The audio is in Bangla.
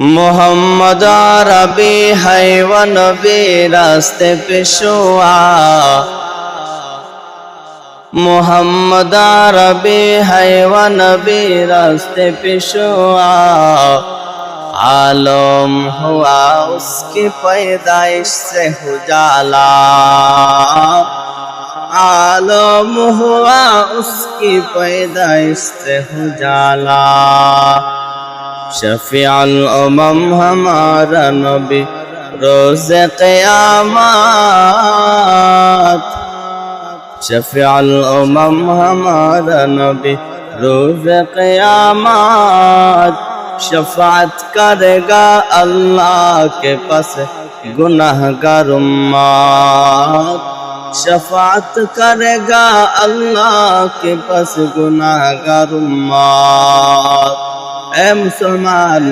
মোহাম্মদ আরবি হাইওয়ান রাস্তে পেশোয়া। মোহাম্মদ আরবি হাইওয়ান রাস্তে পেশোয়া। আলম হুয়া উসকি पैदाइश से हुजाला आलम हुआ उसकी पैदाइश से हुजाला শফিয়াল উমম হমারা নবী রোজ কিয়ামত শফিয়াল উমম হমারা নবী রোজ কিয়ামত شفاعت کرگا اللہ کے پاس گناہ گار امات شفاعت کرگا اللہ کے پاس گناہ گار امات এ মুসলমান